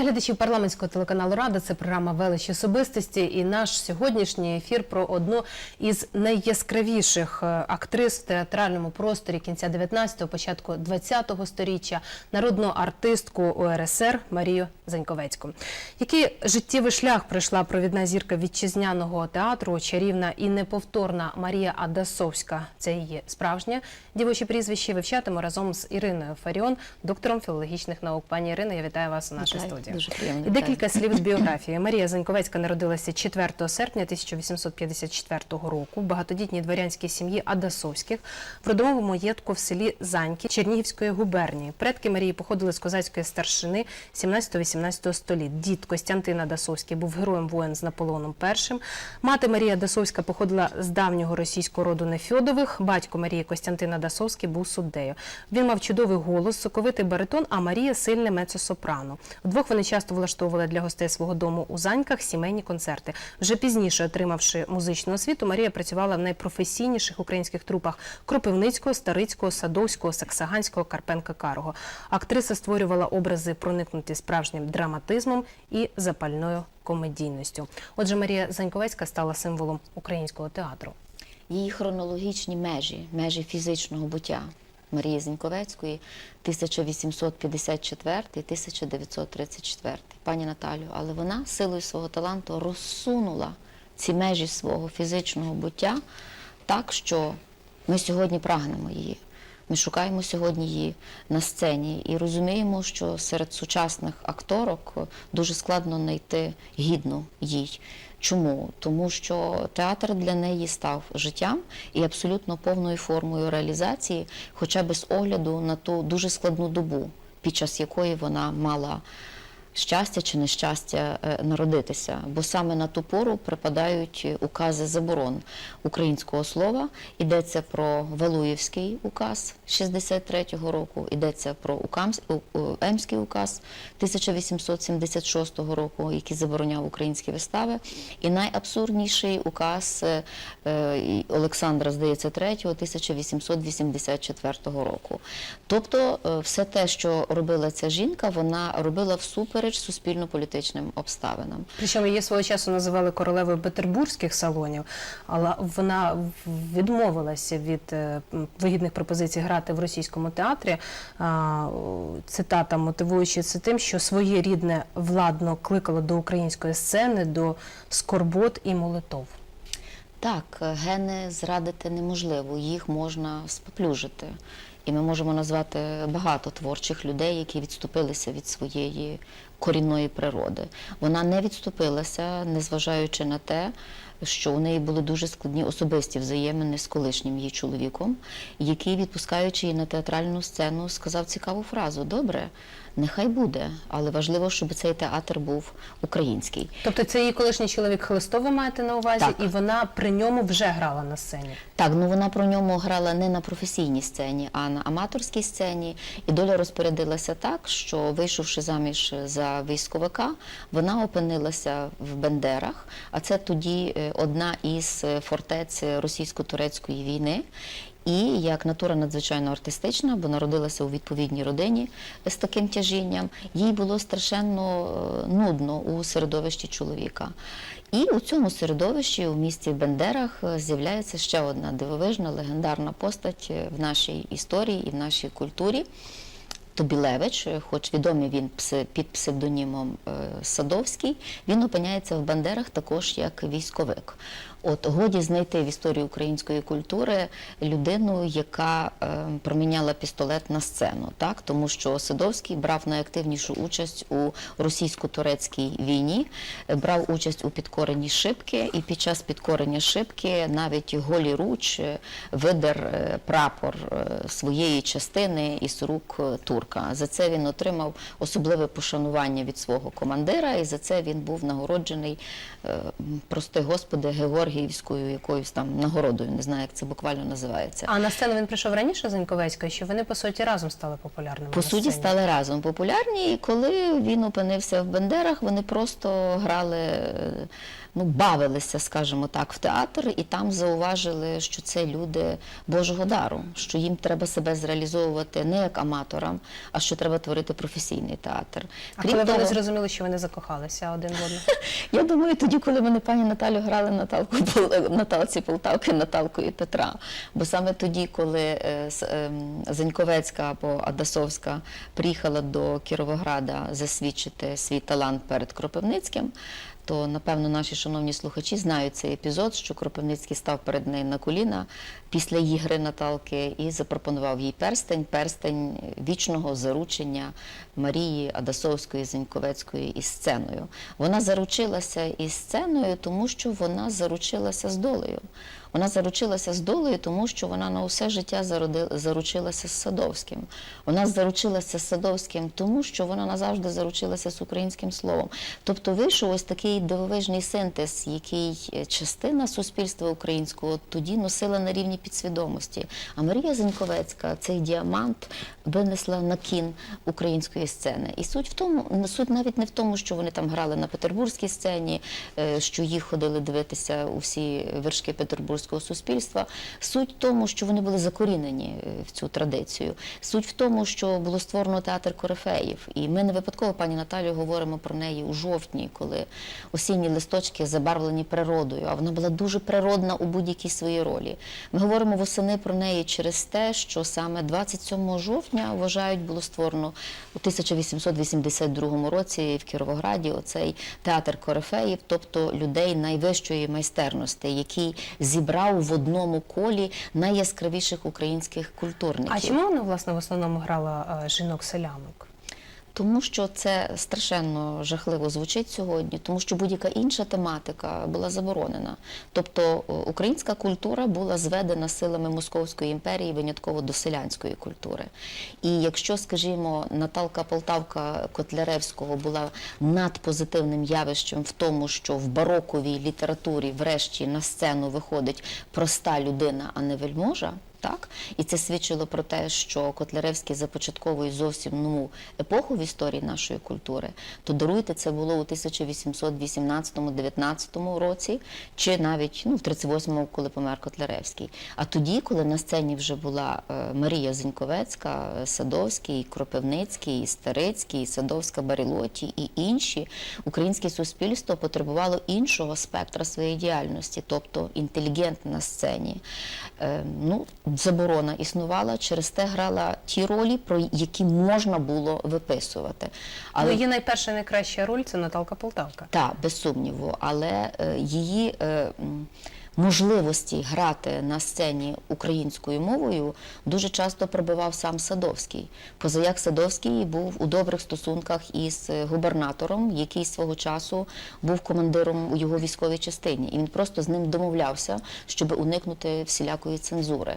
Глядачів парламентського телеканалу Рада це програма Велич особистості. І наш сьогоднішній ефір про одну із найяскравіших е, актрис в театральному просторі кінця 19-го, початку 20-го сторіччя, народну артистку УРСР Марію Заньковецьку. Який життєвий шлях пройшла провідна зірка вітчизняного театру, чарівна і неповторна Марія Адасовська. Це її справжнє дівоче прізвище. Вивчатимемо разом з Іриною Фаріон, доктором філологічних наук. Пані Ірино, я вітаю вас у нашій Вітаю. Студії. Дуже приємно. І декілька слів з біографії. Марія Заньковецька народилася 4 серпня 1854 року в багатодітній дворянській сім'ї Адасовських в родовому маєтку в селі Заньки Чернігівської губернії. Предки Марії походили з козацької старшини 17-18 століть. Дід Костянтин Адасовський був героєм воєн з Наполеоном І. Мати Марія Адасовська походила з давнього російського роду Нефьодових. Батько Марії Костянтин Адасовський був суддею. Він мав чудовий голос, соковитий баритон, а Марія сильне мецо-сопрано. Вдвох вони часто влаштовували для гостей свого дому у Заньках сімейні концерти. Вже пізніше, отримавши музичну освіту, Марія працювала в найпрофесійніших українських трупах Кропивницького, Старицького, Садовського, Саксаганського, Карпенка Карого. Актриса створювала образи, проникнуті справжнім драматизмом і запальною комедійністю. Отже, Марія Заньковецька стала символом українського театру. Її хронологічні межі, межі фізичного буття Марії Зіньковецької 1854-1934. Пані Наталю, але вона силою свого таланту розсунула ці межі свого фізичного буття так, що ми сьогодні прагнемо її. Ми шукаємо сьогодні її на сцені і розуміємо, що серед сучасних акторок дуже складно знайти гідну їй. Чому? Тому що театр для неї став життям і абсолютно повною формою реалізації, хоча без огляду на ту дуже складну добу, під час якої вона мала щастя чи нещастя е, народитися, бо саме на ту пору припадають укази заборон українського слова. Йдеться про Валуєвський указ 63-го року, йдеться про Емський указ 1876 року, який забороняв українські вистави, і найабсурдніший указ е, е, Олександра, здається, III 1884 року. Тобто, е, все те, що робила ця жінка, вона робила всупереч суспільно-політичним обставинам. Причому її свого часу називали королевою петербурзьких салонів, але вона відмовилася від е, вигідних пропозицій грати в російському театрі. Цитата, мотивуючи це тим, що своє рідне владно кликало до української сцени, до скорбот і молитов. Так, гени зрадити неможливо, їх можна споплюжити. І ми можемо назвати багато творчих людей, які відступилися від своєї корінної природи. Вона не відступилася, незважаючи на те, що у неї були дуже складні особисті взаємини з колишнім її чоловіком, який, відпускаючи її на театральну сцену, сказав цікаву фразу: Добре, нехай буде, але важливо, щоб цей театр був український. Тобто це її колишній чоловік Хлистов, ви маєте на увазі, Так. і вона при ньому вже грала на сцені. Так, ну вона про ньому грала не на професійній сцені, а на аматорській сцені. І доля розпорядилася так, що вийшовши заміж за військовика, вона опинилася в Бендерах. А це тоді е, одна із е, фортець російсько-турецької війни. І як натура надзвичайно артистична, бо народилася у відповідній родині з таким тяжінням, їй було страшенно е, нудно у середовищі чоловіка. І у цьому середовищі у місті Бендерах е, з'являється ще одна дивовижна легендарна постать е, в нашій історії і в нашій культурі. Тобілевич, хоч відомий він під псевдонімом Садовський, він опиняється в Бандерах також як військовик. От годі знайти в історії української культури людину, яка е, проміняла пістолет на сцену, так тому що Садовський брав найактивнішу участь у російсько-турецькій війні, брав участь у підкоренні шибки, і під час підкорення шибки навіть голі руч е, видер е, прапор е, своєї частини із рук турка. За це він отримав особливе пошанування від свого командира, і за це він був нагороджений, е, прости господи, Георгієм Георгіївською якоюсь там нагородою, не знаю, як це буквально називається. А на сцену він прийшов раніше Заньковецької, що вони по суті разом стали популярними. По суті, стали разом популярні, і коли він опинився в Бендерах, вони просто грали, ну, бавилися, скажімо так, в театр, і там зауважили, що це люди Божого дару, що їм треба себе зреалізовувати не як аматорам, а що треба творити професійний театр. А коли вони зрозуміли, що вони закохалися один в одного? Я думаю, тоді, коли вони пані Наталю грали Наталку Наталці Полтавки, Наталку і Петра. Бо саме тоді, коли е, ем, Заньковецька або Адасовська приїхала до Кіровограда засвідчити свій талант перед Кропивницьким. То напевно наші шановні слухачі знають цей епізод, що Кропивницький став перед нею на коліна після її гри Наталки і запропонував їй перстень, перстень вічного заручення Марії Адасовської Зеньковецької із сценою. Вона заручилася із сценою, тому що вона заручилася з долею. Вона заручилася з долею, тому що вона на усе життя заручилася з Садовським. Вона заручилася з Садовським, тому що вона назавжди заручилася з українським словом. Тобто вийшов ось такий дивовижний синтез, який е, частина суспільства українського тоді носила на рівні підсвідомості. А Марія Зеньковецька цей діамант винесла на кін української сцени. І суть в тому, суть навіть не в тому, що вони там грали на петербурзькій сцені, е, що їх ходили дивитися усі вершки петербурзького суспільства. Суть в тому, що вони були закорінені е, в цю традицію. Суть в тому, що було створено театр корифеїв. І ми не випадково, пані Наталію, говоримо про неї у жовтні, коли осінні листочки забарвлені природою, а вона була дуже природна у будь-якій своїй ролі. Ми говоримо восени про неї через те, що саме 27 жовтня вважають було створено у 1882 році в Кіровограді оцей театр корифеїв, тобто людей найвищої майстерності, який зібрав в одному колі найяскравіших українських культурників. А чому вона власне в основному грала е, жінок-селянок? Тому що це страшенно жахливо звучить сьогодні, тому що будь-яка інша тематика була заборонена. Тобто українська культура була зведена силами Московської імперії винятково до селянської культури. І якщо, скажімо, Наталка Полтавка Котляревського була надпозитивним явищем в тому, що в бароковій літературі врешті на сцену виходить проста людина, а не вельможа. Так, і це свідчило про те, що Котляревський започатковує зовсім нову епоху в історії нашої культури. То даруйте, це було у 1818-19 році, чи навіть ну, в 38-му, коли помер Котляревський. А тоді, коли на сцені вже була е, Марія Зіньковецька, е, Садовський, Кропивницький, Старицький, Садовська Барілоті і інші, українське суспільство потребувало іншого спектра своєї діяльності, тобто інтелігент на сцені. Е, ну, заборона існувала, через те грала ті ролі, про які можна було виписувати. Але її найперша найкраща роль це Наталка Полтавка. Так, без сумніву, але е, її е, можливості грати на сцені українською мовою дуже часто пробивав сам Садовський. Позаяк Садовський був у добрих стосунках із е, губернатором, який свого часу був командиром у його військовій частині, і він просто з ним домовлявся, щоб уникнути всілякої цензури.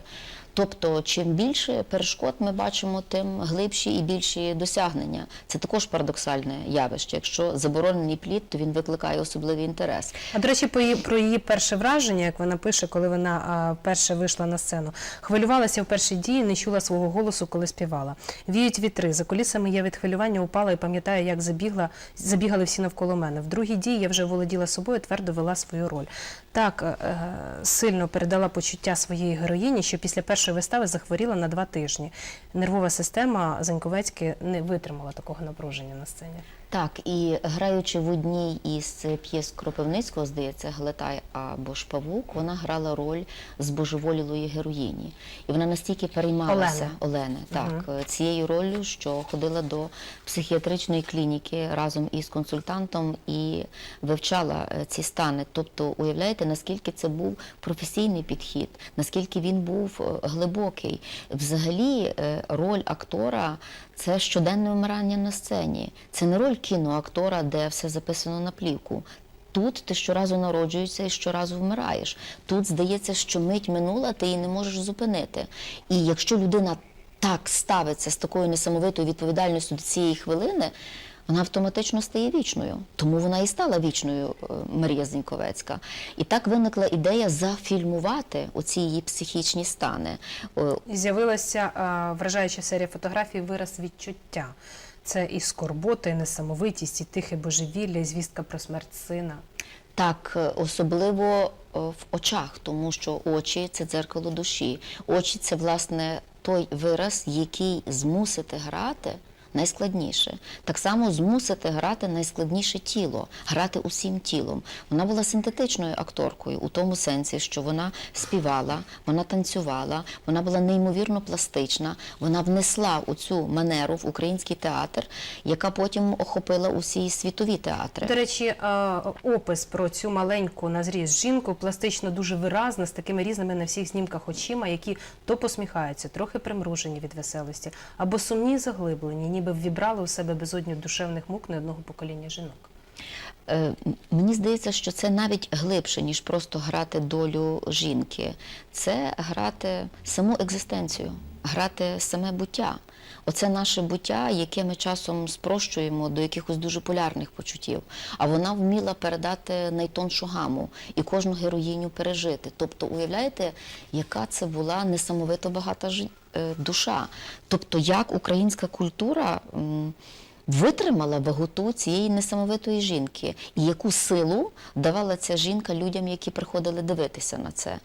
Тобто, чим більше перешкод ми бачимо, тим глибші і більші досягнення. Це також парадоксальне явище. Якщо заборонений плід, то він викликає особливий інтерес. А до речі, про її перше враження, як вона пише, коли вона перше вийшла на сцену. Хвилювалася в перші дії, не чула свого голосу, коли співала. Віють вітри. За кулісами я від хвилювання упала і пам'ятаю, як забігла, забігали всі навколо мене. В другій дії я вже володіла собою, твердо вела свою роль. Так е, сильно передала почуття своєї героїні, що після першої вистави захворіла на два тижні. Нервова система Заньковецьки не витримала такого напруження на сцені. Так, і граючи в одній із п'єс Кропивницького, здається, Глетай або ж Павук, вона грала роль збожеволілої героїні. І вона настільки переймалася Олени, так, цією ролью, що ходила до психіатричної клініки разом із консультантом і вивчала е, ці стани. Тобто, уявляєте, наскільки це був професійний підхід, наскільки він був е, глибокий. Взагалі, роль актора це щоденне вмирання на сцені. Це не роль кіноактора, де все записано на плівку. Тут ти щоразу народжуєшся і щоразу вмираєш. Тут здається, що мить минула, ти її не можеш зупинити. І якщо людина так ставиться з такою несамовитою відповідальністю до цієї хвилини, вона автоматично стає вічною. Тому вона і стала вічною е, Марія Зіньковецька. І так виникла ідея зафільмувати оці її психічні стани. З'явилася вражаюча серія фотографій вираз відчуття. Це і скорбота, і несамовитість, і тихе божевілля, і звістка про смерть сина. Так, е, особливо е, в очах, тому що очі це дзеркало душі. Очі це власне той вираз, який змусити грати найскладніше. Так само змусити грати найскладніше тіло, грати усім тілом. Вона була синтетичною акторкою у тому сенсі, що вона співала, вона танцювала, вона була неймовірно пластична. Вона внесла у цю манеру в український театр, яка потім охопила усі світові театри. До речі, опис про цю маленьку на зріз жінку пластично дуже виразно, з такими різними на всіх знімках очима, які то посміхаються, трохи примружені від веселості, або сумні заглиблені, ніби ввібрали у себе безодню душевних мук не одного покоління жінок. Е, Мені здається, що це навіть глибше, ніж просто грати долю жінки. Це грати саму екзистенцію, грати саме буття. Оце наше буття, яке ми часом спрощуємо до якихось дуже полярних почуттів. А вона вміла передати найтоншу гаму і кожну героїню пережити. Тобто, уявляєте, яка це була несамовито багата е, душа. Тобто, як українська культура. Витримала ваготу цієї несамовитої жінки, і яку силу давала ця жінка людям, які приходили дивитися на це.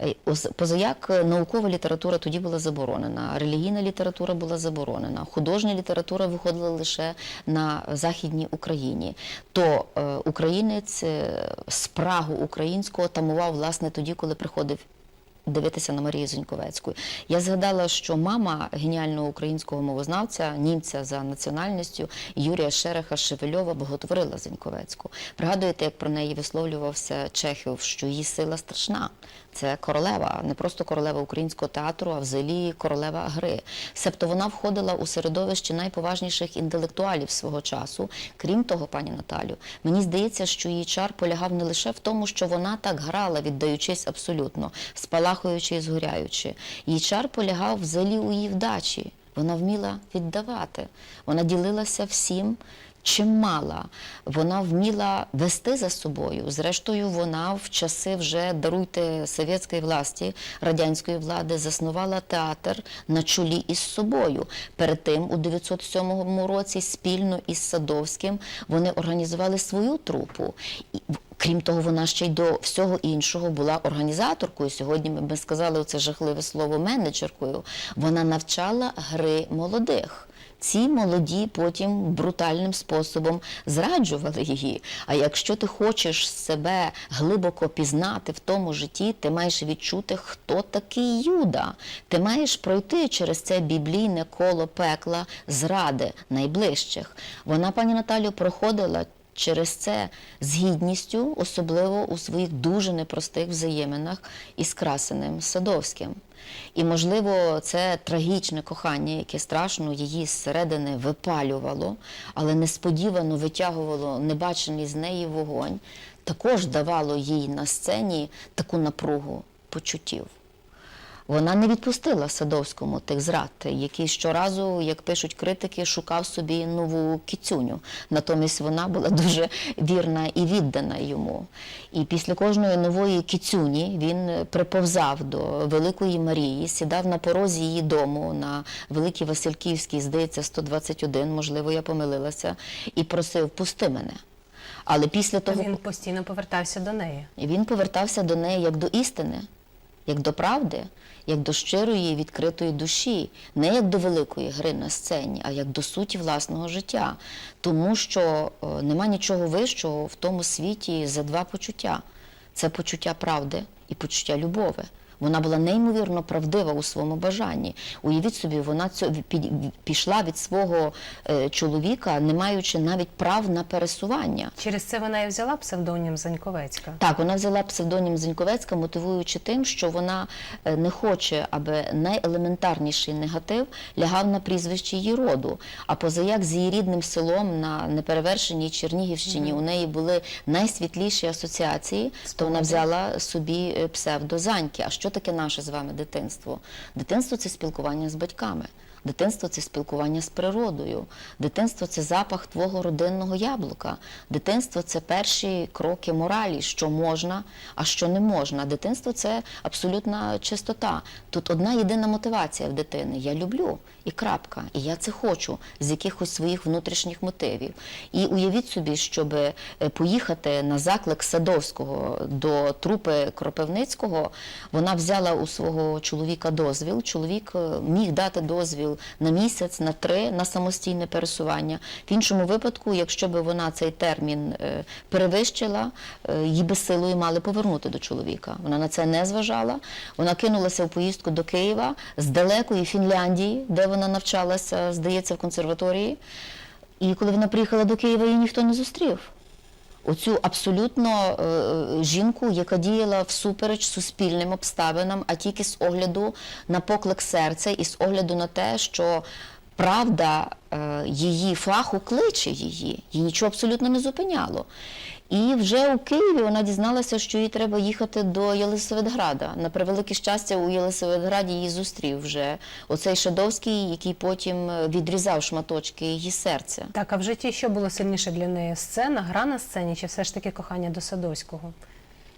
Е, Позаяк е, наукова література тоді була заборонена, релігійна література була заборонена, художня література виходила лише на Західній Україні. То е, українець спрагу українського тамував власне тоді, коли приходив дивитися на Марію Зіньковецьку. Я згадала, що мама геніального українського мовознавця, німця за національністю Юрія Шереха Шевельова боготворила Зіньковецьку. Пригадуєте, як про неї висловлювався Чехів, що її сила страшна. Це королева, не просто королева українського театру, а взагалі королева гри. Себто вона входила у середовище найповажніших інтелектуалів свого часу. Крім того, пані Наталю, мені здається, що її чар полягав не лише в тому, що вона так грала, віддаючись абсолютно, спалахуючи і згоряючи. Її чар полягав взагалі у її вдачі. Вона вміла віддавати, вона ділилася всім. Чим мала, вона вміла вести за собою. Зрештою, вона в часи вже даруйте совєтської власті, радянської влади, заснувала театр на чолі із собою. Перед тим, у 907 році, спільно із Садовським, вони організували свою трупу. Крім того, вона ще й до всього іншого була організаторкою. Сьогодні ми сказали це жахливе слово менеджеркою. Вона навчала гри молодих. Ці молоді потім брутальним способом зраджували її. А якщо ти хочеш себе глибоко пізнати в тому житті, ти маєш відчути, хто такий Юда. Ти маєш пройти через це біблійне коло пекла зради найближчих. Вона, пані Наталю, проходила через це з гідністю, особливо у своїх дуже непростих взаєминах із красеним Садовським. І, можливо, це трагічне кохання, яке страшно її зсередини випалювало, але несподівано витягувало небачений з неї вогонь, також давало їй на сцені таку напругу почуттів. Вона не відпустила Садовському тих зрад, який щоразу, як пишуть критики, шукав собі нову кіцюню. Натомість вона була дуже вірна і віддана йому. І після кожної нової кіцюні він приповзав до Великої Марії, сідав на порозі її дому на Великій Васильківській, здається, 121, можливо, я помилилася, і просив пусти мене. Але після того Він постійно повертався до неї. і він повертався до неї як до істини, як до правди, як до щирої відкритої душі, не як до великої гри на сцені, а як до суті власного життя. Тому що е, нема нічого вищого в тому світі за два почуття: це почуття правди і почуття любові. Вона була неймовірно правдива у своєму бажанні. Уявіть собі, вона цьо- пі- пішла від свого е, чоловіка, не маючи навіть прав на пересування. Через це вона і взяла псевдонім Заньковецька. Так, вона взяла псевдонім Зіньковецька, мотивуючи тим, що вона е, не хоче, аби найелементарніший негатив лягав на прізвище її роду. А позаяк з її рідним селом на неперевершеній Чернігівщині у неї були найсвітліші асоціації, то вона взяла собі е, псевдо Заньки. А що таке наше з вами дитинство? Дитинство це спілкування з батьками. Дитинство це спілкування з природою. Дитинство це запах твого родинного яблука. Дитинство це перші кроки моралі, що можна, а що не можна. Дитинство це абсолютна чистота. Тут одна єдина мотивація в дитини. Я люблю і крапка. І я це хочу з якихось своїх внутрішніх мотивів. І уявіть собі, щоб е, поїхати на заклик Садовського до трупи Кропивницького, вона взяла у свого чоловіка дозвіл. Чоловік е, міг дати дозвіл на місяць, на три на самостійне пересування. В іншому випадку, якщо б вона цей термін е, перевищила, е, її би силою мали повернути до чоловіка. Вона на це не зважала. Вона кинулася в поїздку до Києва з далекої Фінляндії, де вона навчалася, здається, в консерваторії. І коли вона приїхала до Києва, її ніхто не зустрів. Оцю абсолютно е, жінку, яка діяла всупереч суспільним обставинам, а тільки з огляду на поклик серця і з огляду на те, що правда е, її фаху кличе її, їй нічого абсолютно не зупиняло. І вже у Києві вона дізналася, що їй треба їхати до Єлисаветграда. На превелике щастя, у Єлисаветграді її зустрів вже оцей Шадовський, який потім е, відрізав шматочки її серця. Так, а в житті що було сильніше для неї? Сцена, гра на сцені, чи все ж таки кохання до Садовського?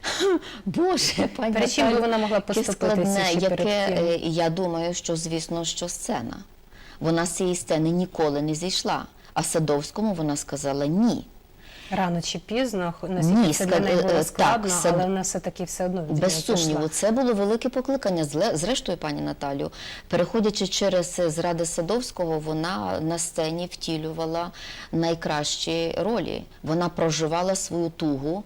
Боже, пані Перед чим би вона могла поступитися складне, яке, е, я думаю, що звісно, що сцена. Вона з цієї сцени ніколи не зійшла. А Садовському вона сказала ні. Рано чи пізно, наскільки це для неї е, було складно, Сад- але вона все-таки все одно Без сумніву, це було велике покликання. Зрештою, пані Наталю, переходячи через е, зради Садовського, вона на сцені втілювала найкращі ролі. Вона проживала свою тугу,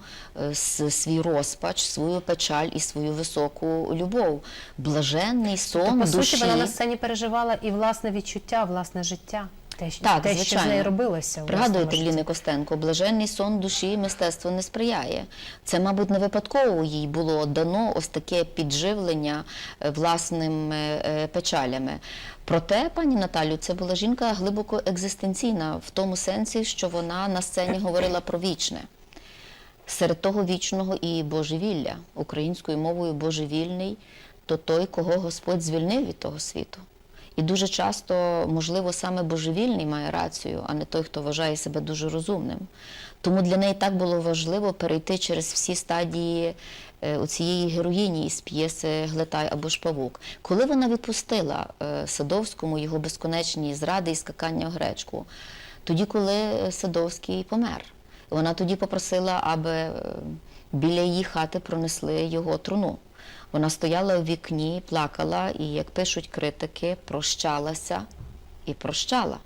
е, свій розпач, свою печаль і свою високу любов. Блаженний сон То, по душі. суті, вона на сцені переживала і власне відчуття, власне життя. Те, що- Так, те що з звичайно. нею робилося. Пригадуєте Ліни. Костенко, блаженний сон душі мистецтво не сприяє. Це, мабуть, не випадково їй було дано ось таке підживлення е, власними е, печалями. Проте, пані Наталю, це була жінка глибоко екзистенційна в тому сенсі, що вона на сцені говорила про вічне. Серед того вічного і божевілля, українською мовою божевільний, то той, кого Господь звільнив від того світу. І дуже часто, можливо, саме божевільний має рацію, а не той, хто вважає себе дуже розумним. Тому для неї так було важливо перейти через всі стадії е, цієї героїні із п'єси Глетай або ж павук. Коли вона відпустила е, Садовському його безконечні зради і скакання в гречку, тоді, коли е, Садовський помер. Вона тоді попросила, аби біля її хати пронесли його труну. Вона стояла у вікні, плакала і, як пишуть критики, прощалася і прощала.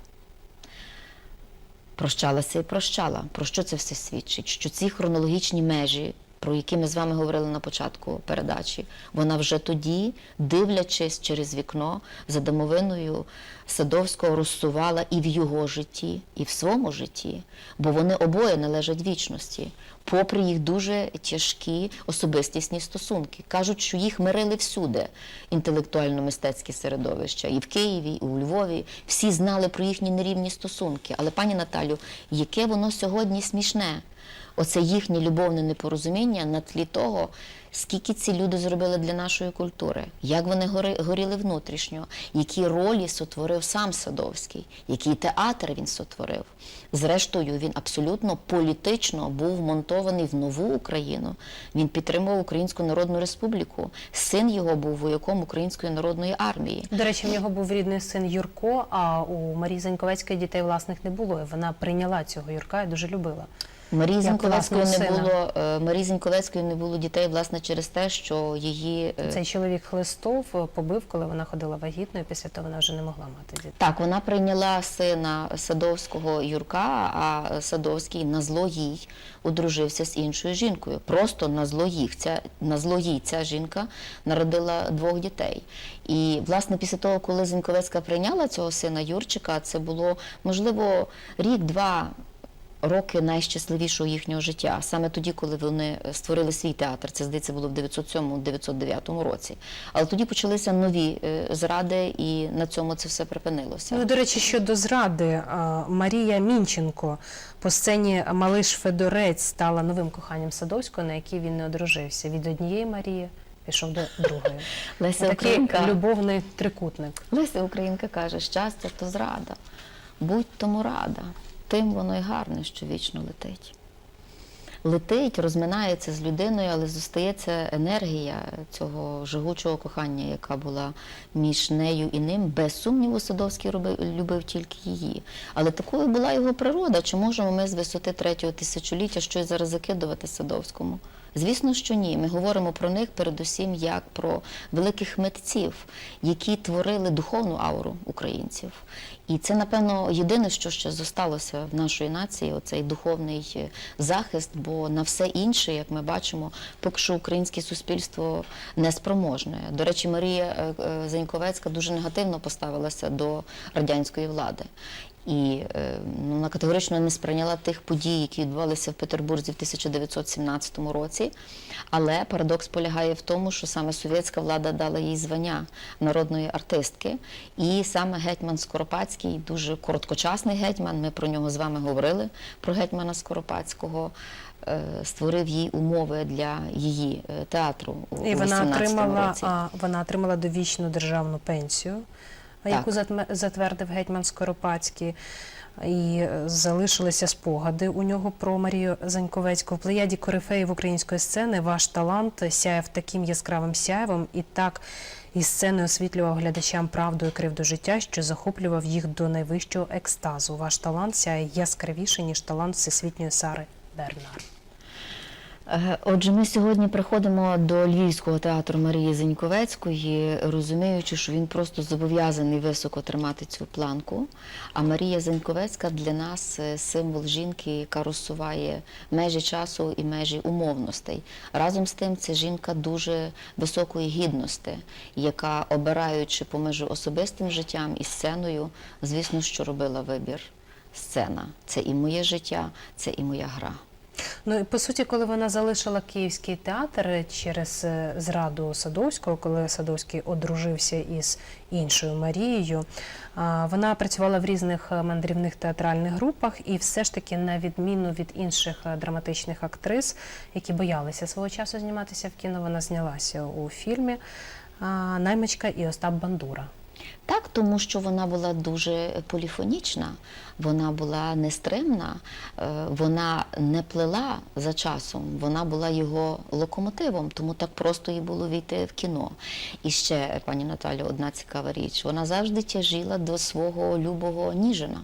Прощалася і прощала. Про що це все свідчить? Що ці хронологічні межі, про які ми з вами говорили на початку передачі, вона вже тоді, дивлячись через вікно за домовиною Садовського, розсувала і в його житті, і в своєму житті, бо вони обоє належать вічності, попри їх дуже тяжкі особистісні стосунки. Кажуть, що їх мирили всюди інтелектуально-мистецькі середовища, і в Києві, і у Львові. Всі знали про їхні нерівні стосунки. Але, пані Наталю, яке воно сьогодні смішне? Оце їхнє любовне непорозуміння на тлі того, скільки ці люди зробили для нашої культури, як вони горіли внутрішньо, які ролі сотворив сам Садовський, який театр він сотворив. Зрештою, він абсолютно політично був монтований в нову Україну. Він підтримував Українську Народну Республіку. Син його був вояком Української народної армії. До речі, в нього був рідний син Юрко, а у Марії Заньковецької дітей власних не було. І вона прийняла цього Юрка і дуже любила. Марії Зінковецької не було е, Марії Зінковецької не було дітей, власне, через те, що її е, Цей чоловік Хлистов е, побив, коли вона ходила вагітною. Після того вона вже не могла мати дітей. Так, вона прийняла сина Садовського Юрка, а Садовський на зло їй одружився з іншою жінкою. Просто на зло їх. Ця, на зло їй ця жінка народила двох дітей. І, власне, після того, коли Зіньковецька прийняла цього сина Юрчика, це було, можливо, рік-два роки найщасливішого їхнього життя, саме тоді, коли вони створили свій театр. Це здається було в 907-909 році. Але тоді почалися нові е, зради, і на цьому це все припинилося. Ну, до речі, щодо зради, е, Марія Мінченко по сцені Малиш Федорець стала новим коханням Садовського, на якій він не одружився. Від однієї Марії пішов до другої. Леся Такий Українка. любовний трикутник. Леся Українка каже, щастя то зрада. Будь тому рада, тим воно й гарне, що вічно летить. Летить, розминається з людиною, але зостається енергія цього жигучого кохання, яка була між нею і ним. Без сумніву, Садовський робив, любив тільки її. Але такою була його природа. Чи можемо ми з висоти третього тисячоліття щось зараз закидувати Садовському? Звісно, що ні. Ми говоримо про них передусім як про великих митців, які творили духовну ауру українців. І це, напевно, єдине, що ще зосталося в нашої нації, оцей духовний е, захист, бо на все інше, як ми бачимо, поки що українське суспільство неспроможне. До речі, Марія е, е, Заньковецька дуже негативно поставилася до радянської влади. І е, ну, вона категорично не сприйняла тих подій, які відбувалися в Петербурзі в 1917 році. Але парадокс полягає в тому, що саме совєтська влада дала їй звання народної артистки. І саме гетьман Скоропадський, дуже короткочасний гетьман, ми про нього з вами говорили, про гетьмана Скоропадського, е, створив їй умови для її е, театру у І вона отримала, році. а, вона отримала довічну державну пенсію, а, яку затвердив гетьман Скоропадський. І е, залишилися спогади у нього про Марію Заньковецьку. В плеяді корифеїв української сцени ваш талант сяяв таким яскравим сяєвом і так із сцени освітлював глядачам правду і кривду життя, що захоплював їх до найвищого екстазу. Ваш талант сяє яскравіше, ніж талант всесвітньої Сари Бернар. Е, Отже, ми сьогодні приходимо до Львівського театру Марії Зеньковецької, розуміючи, що він просто зобов'язаний високо тримати цю планку. А Марія Зеньковецька для нас е, символ жінки, яка розсуває межі часу і межі умовностей. Разом з тим, це жінка дуже високої гідності, яка, обираючи поміж особистим життям і сценою, звісно, що робила вибір. Сцена це і моє життя, це і моя гра. Ну і по суті, коли вона залишила Київський театр через е, зраду Садовського, коли Садовський одружився із іншою Марією, вона працювала в різних е, мандрівних театральних групах, і все ж таки, на відміну від інших е, драматичних актрис, які боялися свого часу зніматися в кіно, вона знялася у фільмі Наймичка і Остап Бандура. Так, тому що вона була дуже поліфонічна, вона була нестримна, е, вона не плела за часом, вона була його локомотивом, тому так просто їй було війти в кіно. І ще, пані Наталю, одна цікава річ: вона завжди тяжіла до свого любого Ніжина.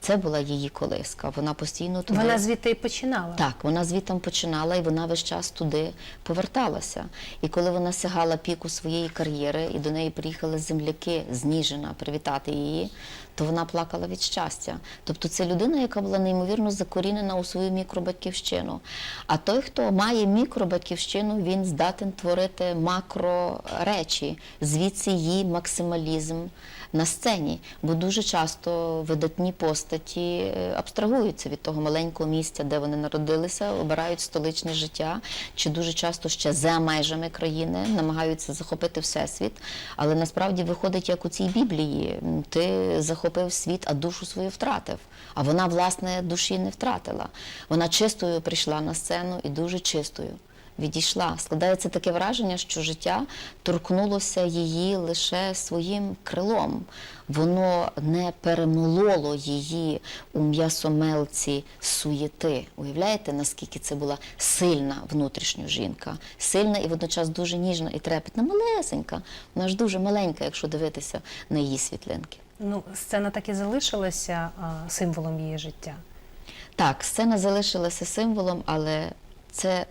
Це була її колиска. Вона постійно туди. Вона звідти і починала. Так, вона звітом починала і вона весь час туди поверталася. І коли вона сягала піку своєї кар'єри, і до неї приїхали земляки з Ніжина привітати її, то вона плакала від щастя. Тобто це людина, яка була неймовірно закорінена у свою мікробатьківщину. А той, хто має мікробатьківщину, він здатен творити макроречі, звідси її максималізм на сцені, бо дуже часто видатні постаті е, абстрагуються від того маленького місця, де вони народилися, обирають столичне життя, чи дуже часто ще за межами країни намагаються захопити всесвіт. Але насправді виходить, як у цій Біблії: ти захопив світ, а душу свою втратив. А вона, власне, душі не втратила. Вона чистою прийшла на сцену і дуже чистою відійшла. Складається таке враження, що життя торкнулося її лише своїм крилом. Воно не перемололо її у м'ясомелці суєти. Уявляєте, наскільки це була сильна внутрішня жінка, сильна і водночас дуже ніжна і трепетна, малесенька. Вона ж дуже маленька, якщо дивитися на її світлинки. Ну, сцена так і залишилася символом її життя. Так, сцена залишилася символом, але це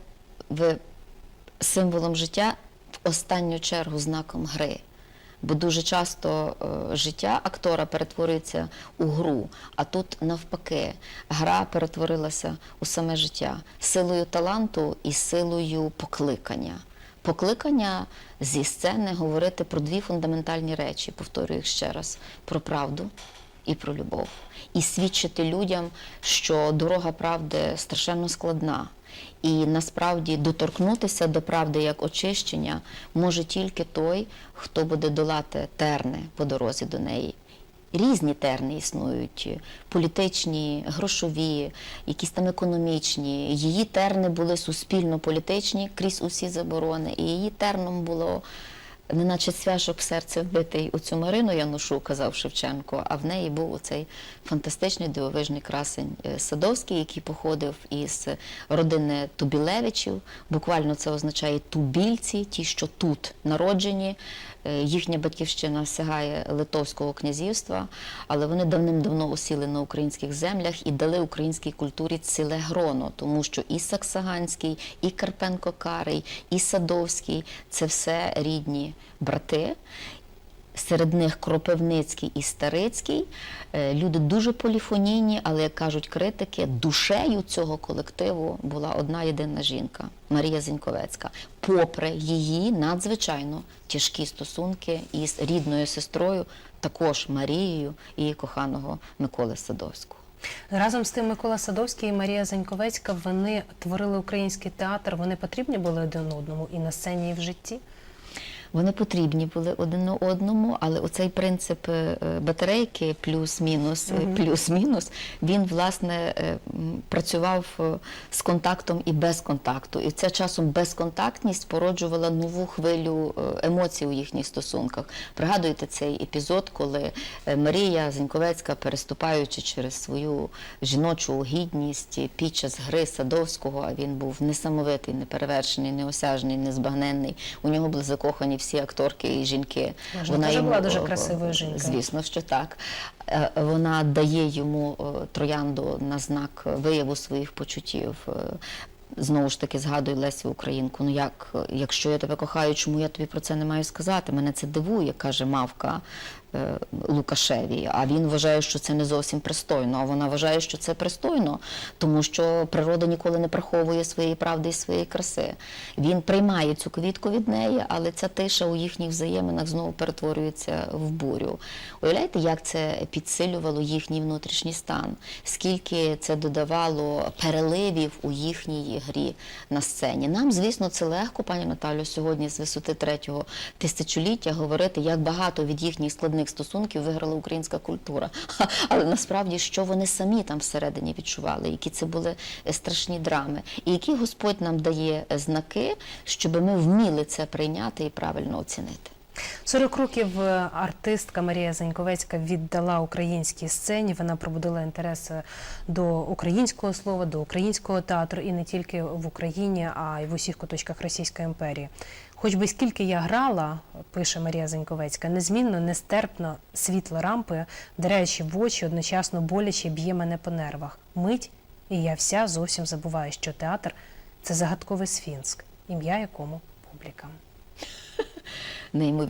символом життя в останню чергу знаком гри. Бо дуже часто е, життя актора перетворюється у гру, а тут навпаки, гра перетворилася у саме життя силою таланту і силою покликання. Покликання зі сцени говорити про дві фундаментальні речі, повторюю їх ще раз: про правду і про любов. І свідчити людям, що дорога правди страшенно складна. І насправді доторкнутися до правди як очищення може тільки той, хто буде долати терни по дорозі до неї. Різні терни існують: політичні, грошові, якісь там економічні. Її терни були суспільно-політичні крізь усі заборони, і її терном було неначе свяжок в серце вбитий у цю Марину я ношу, казав Шевченко, а в неї був оцей фантастичний дивовижний красень е, Садовський, який походив із родини Тубілевичів. Буквально це означає тубільці, ті, що тут народжені. Е, Їхня батьківщина сягає Литовського князівства, але вони давним-давно осіли на українських землях і дали українській культурі ціле гроно, тому що і Саксаганський, і Карпенко Карий, і Садовський це все рідні брати. Серед них Кропивницький і Старицький. Е, Люди дуже поліфонійні, але, як кажуть критики, душею цього колективу була одна єдина жінка Марія Зіньковецька, попри її надзвичайно тяжкі стосунки із рідною сестрою, також Марією і коханого Миколи Садовського. Разом з тим Микола Садовський і Марія Заньковецька вони творили український театр. Вони потрібні були один одному і на сцені, і в житті. Вони потрібні були один одному, але оцей принцип е, батарейки плюс-мінус, е, плюс-мінус, він власне е, працював з контактом і без контакту. І це часом безконтактність породжувала нову хвилю емоцій у їхніх стосунках. Пригадуєте цей епізод, коли Марія Зіньковецька, переступаючи через свою жіночу гідність під час гри Садовського, а він був несамовитий, неперевершений, неосяжний, незбагненний. У нього були закохані всі акторки і жінки. Вона теж була дуже е, красивою жінкою. Звісно, що так. Е, Вона дає йому е, троянду на знак вияву своїх почуттів. Знову ж таки згадую Лесю Українку. Ну як, якщо я тебе кохаю, чому я тобі про це не маю сказати? Мене це дивує, каже мавка Лукашеві. А він вважає, що це не зовсім пристойно. А вона вважає, що це пристойно, тому що природа ніколи не приховує своєї правди і своєї краси. Він приймає цю квітку від неї, але ця тиша у їхніх взаєминах знову перетворюється в бурю. Уявляєте, як це підсилювало їхній внутрішній стан? Скільки це додавало переливів у їхній грі на сцені? Нам, звісно, це легко, пані Наталю, сьогодні з висоти третього тисячоліття говорити, як багато від їхніх складних стосунків виграла українська культура. Але насправді, що вони самі там всередині відчували, які це були е, страшні драми, і які Господь нам дає е, знаки, щоб ми вміли це прийняти і правильно оцінити. 40 років е, артистка Марія Заньковецька віддала українській сцені. Вона пробудила інтерес до українського слова, до українського театру і не тільки в Україні, а й в усіх куточках Російської імперії. Хоч би скільки я грала, пише Марія Заньковецька, незмінно, нестерпно світло рампи, вдаряючи в очі, одночасно боляче б'є мене по нервах. Мить, і я вся зовсім забуваю, що театр це загадковий сфінск, ім'я якому публіка. Неймовірно.